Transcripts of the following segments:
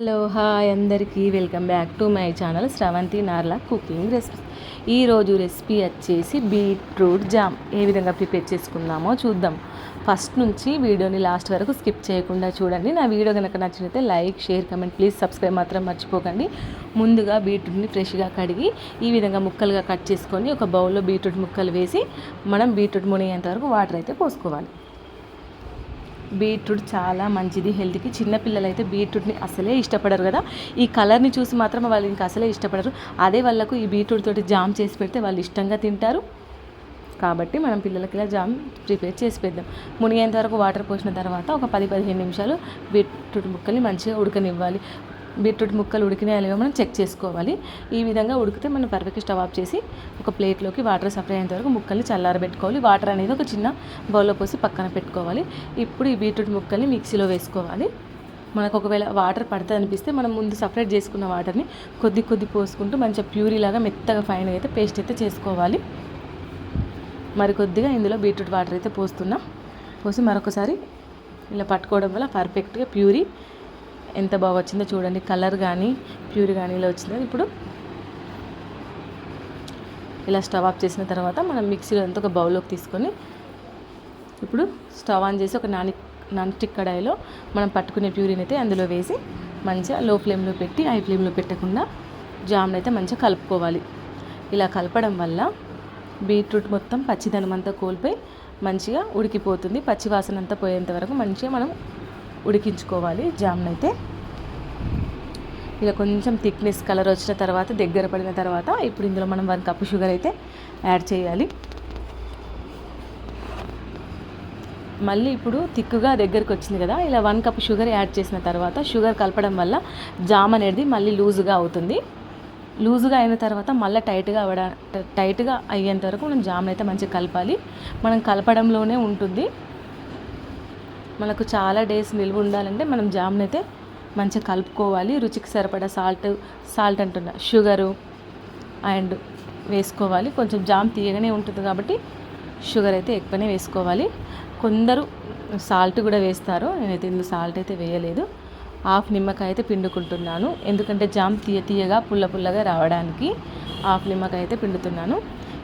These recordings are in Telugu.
హలో హాయ్ అందరికీ. Welcome back to my channel Sravanthi Narla cooking recipe ఈరోజు రెసిపీ వచ్చేసి బీట్రూట్ జామ్. ఏ విధంగా ప్రిపేర్ చేసుకుందామో చూద్దాం. ఫస్ట్ నుంచి వీడియోని లాస్ట్ వరకు స్కిప్ చేయకుండా చూడండి. నా వీడియో కనుక నచ్చినైతే like share comment please subscribe మాత్రం మర్చిపోకండి. ముందుగా బీట్రూట్ని ఫ్రెష్గా కడిగి ఈ విధంగా ముక్కలుగా కట్ చేసుకొని ఒక బౌల్లో బీట్రూట్ ముక్కలు వేసి మనం బీట్రూట్ మునిగేంత వరకు వాటర్ అయితే పోసుకోవాలి. బీట్రూట్ చాలా మంచిది హెల్త్కి. చిన్నపిల్లలు అయితే బీట్రూట్ని అసలే ఇష్టపడరు కదా. ఈ కలర్ని చూసి మాత్రం వాళ్ళు ఇంకా అసలే ఇష్టపడరు. అదే వాళ్ళకు ఈ బీట్రూట్ తోటి జామ్ చేసి పెడితే వాళ్ళు ఇష్టంగా తింటారు. కాబట్టి మనం పిల్లలకి ఇలా జామ్ ప్రిపేర్ చేసి పెద్దాం మునిగేంత వరకు వాటర్ పోసిన తర్వాత ఒక పది పదిహేను నిమిషాలు బీట్రూట్ ముక్కల్ని మంచిగా ఉడకనివ్వాలి. బీట్రూట్ ముక్కలు ఉడికినాయా లేవో మనం చెక్ చేసుకోవాలి. ఈ విధంగా ఉడికితే మనం పర్ఫెక్ట్ స్టవ్ ఆఫ్ చేసి ఒక ప్లేట్లోకి వాటర్ సప్లై అయ్యేంత వరకు ముక్కల్ని చల్లారబెట్టుకోవాలి. వాటర్ అనేది ఒక చిన్న బౌల్లో పోసి పక్కన పెట్టుకోవాలి. ఇప్పుడు ఈ బీట్రూట్ ముక్కల్ని మిక్సీలో వేసుకోవాలి. మనకు ఒకవేళ వాటర్ పడుతుంది అనిపిస్తే మనం ముందు సపరేట్ చేసుకున్న వాటర్ని కొద్ది కొద్ది పోసుకుంటూ మంచిగా ప్యూరీ లాగా మెత్తగా ఫైన్ అయితే పేస్ట్ అయితే చేసుకోవాలి. మరి కొద్దిగా ఇందులో బీట్రూట్ వాటర్ అయితే పోస్తున్నా. పోసి మరొకసారి ఇలా పట్టుకోవడం వల్ల పర్ఫెక్ట్గా ప్యూరీ ఎంత బాగా వచ్చిందో చూడండి. కలర్ కానీ ప్యూర్ కానీ ఇలా వచ్చిందో. ఇప్పుడు ఇలా స్టవ్ ఆఫ్ చేసిన తర్వాత మనం మిక్సీలో అంతా ఒక బౌల్లోకి తీసుకొని ఇప్పుడు స్టవ్ ఆన్ చేసి ఒక నాని నాన్ స్టిక్ కడాయిలో మనం పట్టుకునే ప్యూరిని అయితే అందులో వేసి మంచిగా లో ఫ్లేమ్లో పెట్టి హై ఫ్లేమ్లో పెట్టకుండా జామ్ని అయితే మంచిగా కలుపుకోవాలి. ఇలా కలపడం వల్ల బీట్రూట్ మొత్తం పచ్చిదనం అంతా కోల్పోయి మంచిగా ఉడికిపోతుంది. పచ్చి వాసన అంతా పోయేంత వరకు మంచిగా మనం ఉడికించుకోవాలి జామ్ని అయితే ఇలా కొంచెం థిక్నెస్ కలర్ వచ్చిన తర్వాత దగ్గర పడిన తర్వాత ఇప్పుడు ఇందులో మనం వన్ కప్ షుగర్ అయితే యాడ్ చేయాలి. మళ్ళీ ఇప్పుడు థిక్గా దగ్గరికి వచ్చింది కదా ఇలా వన్ కప్ షుగర్ యాడ్ చేసిన తర్వాత షుగర్ కలపడం వల్ల జామ్ అనేది మళ్ళీ లూజుగా అవుతుంది. లూజుగా అయిన తర్వాత మళ్ళీ టైట్గా అవ్వడా టైట్గా అయ్యేంత వరకు మనం జామ్ అయితే మంచిగా కలపాలి. మనం కలపడంలోనే ఉంటుంది. మనకు చాలా డేస్ నిల్వ ఉండాలంటే మనం జామ్ని అయితే మంచిగా కలుపుకోవాలి. రుచికి సరిపడా సాల్ట్ సాల్ట్ అంటున్నా. షుగరు అండ్ వేసుకోవాలి. కొంచెం జామ్ తీయగానే ఉంటుంది కాబట్టి షుగర్ అయితే ఎక్కువనే వేసుకోవాలి. కొందరు సాల్ట్ కూడా వేస్తారు. నేనైతే ఇందులో సాల్ట్ అయితే వేయలేదు. హాఫ్ నిమ్మకాయ అయితే పిండుకుంటున్నాను. ఎందుకంటే జామ్ తీయ తీయగా పుల్ల పుల్లగా రావడానికి హాఫ్ నిమ్మకాయ అయితే పిండుతున్నాను.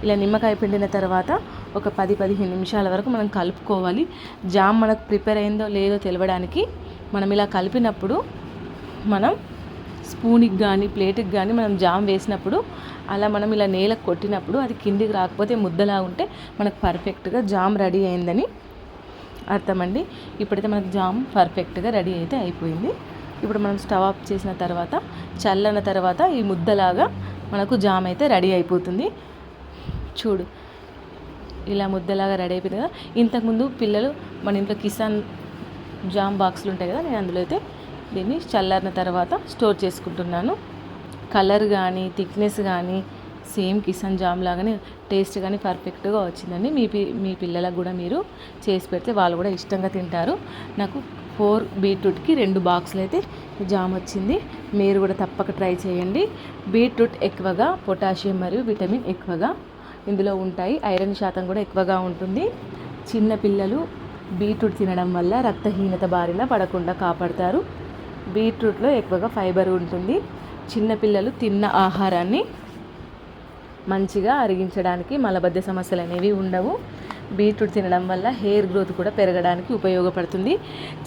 ఇలా నిమ్మకాయ పిండిన తర్వాత ఒక పది పదిహేను నిమిషాల వరకు మనం కలుపుకోవాలి. జామ్ మనకు ప్రిపేర్ అయిందో లేదో తెలవడానికి మనం ఇలా కలిపినప్పుడు మనం స్పూన్కి కానీ ప్లేట్కి కానీ మనం జామ్ వేసినప్పుడు అలా మనం ఇలా నేలకు కొట్టినప్పుడు అది కిందికి రాకపోతే ముద్దలా ఉంటే మనకు పర్ఫెక్ట్గా జామ్ రెడీ అయిందని అర్థమండి. ఇప్పుడైతే మనకు జామ్ పర్ఫెక్ట్గా రెడీ అయితే అయిపోయింది. ఇప్పుడు మనం స్టవ్ ఆఫ్ చేసిన తర్వాత చల్లన తర్వాత ఈ ముద్దలాగా మనకు జామ్ అయితే రెడీ అయిపోతుంది. చూడు ఇలా ముద్దలాగా రెడీ అయిపోయింది కదా. ఇంతకుముందు పిల్లలు మన ఇంట్లో కిసాన్ జామ్ బాక్సులు ఉంటాయి కదా నేను అందులో అయితే దీన్ని చల్లారిన తర్వాత స్టోర్ చేసుకుంటున్నాను. కలర్ కానీ థిక్నెస్ కానీ సేమ్ కిసాన్ జామ్ లాగానే టేస్ట్ కానీ పర్ఫెక్ట్గా వచ్చిందండి. మీ పి మీ పిల్లలకు కూడా మీరు చేసి పెడితే వాళ్ళు కూడా ఇష్టంగా తింటారు. నాకు ఫోర్ బీట్రూట్కి రెండు బాక్సులు అయితే జామ్ వచ్చింది. మీరు కూడా తప్పక ట్రై చేయండి. బీట్రూట్ ఎక్కువగా పొటాషియం మరియు విటమిన్ ఎక్కువగా. ఇందులో ఉంటాయి. ఐరన్ శాతం కూడా ఎక్కువగా ఉంటుంది. చిన్న పిల్లలు బీట్రూట్ తినడం వల్ల రక్తహీనత బారిన పడకుండా కాపాడతారు. బీట్రూట్లో ఎక్కువగా ఫైబర్ ఉంటుంది. చిన్నపిల్లలు తిన్న ఆహారాన్ని మంచిగా అరిగించడానికి మలబద్ధ సమస్యలు అనేవి ఉండవు. బీట్రూట్ తినడం వల్ల హెయిర్ గ్రోత్ కూడా పెరగడానికి ఉపయోగపడుతుంది.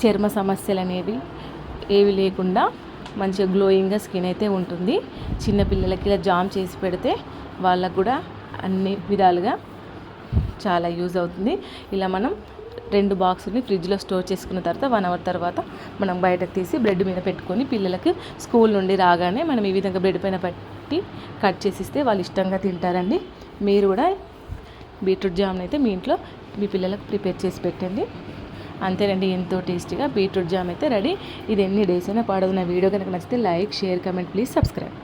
చర్మ సమస్యలు అనేవి ఏవి లేకుండా మంచిగా గ్లోయింగ్గా స్కిన్ అయితే ఉంటుంది. చిన్నపిల్లలకి ఇలా జామ్ చేసి పెడితే వాళ్ళకు కూడా అన్ని విధాలుగా చాలా యూజ్ అవుతుంది. ఇలా మనం రెండు బాక్సుని ఫ్రిడ్జ్లో స్టోర్ చేసుకున్న తర్వాత వన్ అవర్ తర్వాత మనం బయటకు తీసి బ్రెడ్ మీద పెట్టుకొని పిల్లలకి స్కూల్ నుండి రాగానే మనం ఈ విధంగా బ్రెడ్ పైన పెట్టి కట్ చేసిస్తే వాళ్ళు ఇష్టంగా తింటారండి. మీరు కూడా బీట్రూట్ జామ్ని అయితే మీ ఇంట్లో మీ పిల్లలకు ప్రిపేర్ చేసి పెట్టండి. అంతేనండి ఎంతో టేస్టీగా బీట్రూట్ జామ్ అయితే రెడీ. ఇది ఎన్ని డేస్ అయినా పాడదు నా వీడియో కనుక నచ్చితే like share comment please subscribe.